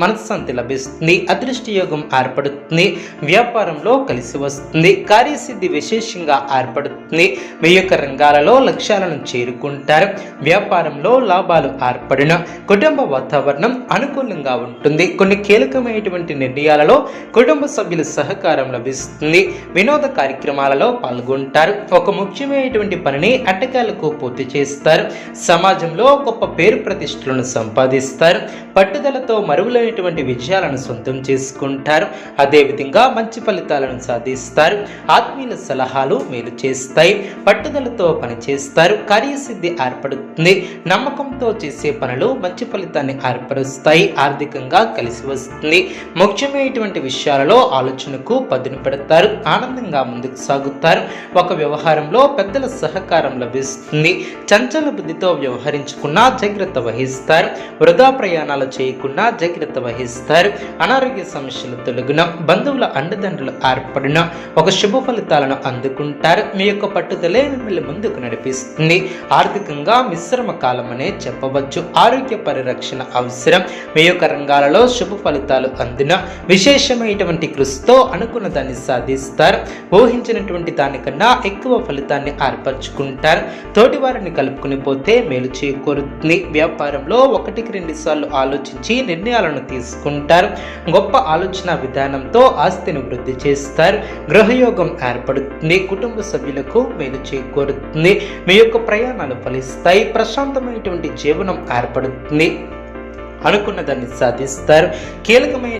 మనశ్శాంతి లభిస్తుంది అదృష్ట యోగం ఏర్పడుతుంది వ్యాపారంలో కలిసి వస్తుంది కార్యసిద్ధి విశేషంగా ఏర్పడుతుంది. మీ యొక్క రంగాలలో లక్ష్యాలను చేరుకుంటారు వ్యాపారంలో లాభాలు ఏర్పడిన కుటుంబ వాతావరణం అనుకూలంగా ఉంటుంది. కొన్ని కీలకమైనటువంటి నిర్ణయాలలో కుటుంబ సభ్యుల సహకారం లభిస్తుంది వినోద కార్యక్రమాలలో పాల్గొంటారు ఒక ముఖ్యమైనటువంటి పనిని అట్టకాలకు పూర్తి చేస్తారు సమాజంలో గొప్ప పేరు ప్రతిష్టలను సంపాదిస్తారు పట్టుదలతో మరువులైనటువంటి విజయాలను సొంతం చేసుకుంటారు. అదేవిధంగా మంచి ఫలితాలను సాధిస్తారు. ఆత్మీయుల సలహాలు మేలు చేస్తాయి. పట్టుదలతో పనిచేస్తారు. కార్యసిద్ధి ఏర్పడుతుంది. నమ్మకంతో చేసే పనులు మంచి ఫలితాన్ని ఏర్పరుస్తాయి. ఆర్థికంగా కలిసి వస్తుంది. ముఖ్యమైనటువంటి విషయాలలో ఆలోచనకు పదును పెడతారు. ఆనందంగా ముందుకు సాగుతారు. ఒక వ్యవహారంలో పెద్దల సహకారం లభిస్తుంది. చంచల బుద్ధితో వ్యవహరించుకున్న జాగ్రత్త వహిస్తారు. వృధా ప్రయాణాలు చేయకుండా జాగ్రత్త వహిస్తారు. అనారోగ్య సమస్యలు తొలగిన బంధువుల అండదండలు ఏర్పడిన ఒక శుభ ఫలితాలను అందుకుంటారు. మీ యొక్క పట్టుదలే మిమ్మల్ని ముందుకు నడిపిస్తుంది. ఆర్థికంగా మిశ్రమ కాలం అనే చెప్పవచ్చు. ఆరోగ్య పరిరక్షణ అవసరం. మీ యొక్క రంగాలలో శుభ ఫలితాలు అందిన విశేషమైనటువంటి కృషితో అనుకున్న దాన్ని సాధిస్తారు. ఊహించినటువంటి దానికన్నా ఎక్కువ ఫలితాన్ని ఏర్పరచుకుంటారు. తోటి వారిని కలుపుకుని పోతే మేలు చేకూరుతుంది. వ్యాపారంలో ఒకటికి రెండు సార్లు ఆలోచించి నిర్ణయాలను తీసుకుంటారు. గొప్ప ఆలోచన విధానంతో ఆస్తిని వృద్ధి చేస్తారు. గృహయోగం ఏర్పడుతుంది. కుటుంబ సభ్యులకు మేలు చేకూరుతుంది. మీ యొక్క ప్రయాణాలు ఫలిస్తాయి. ప్రశాంతమైనటువంటి జీవనం ఏర్పడుతుంది. అనుకున్న దాన్ని సాధిస్తారు. కీలకమైన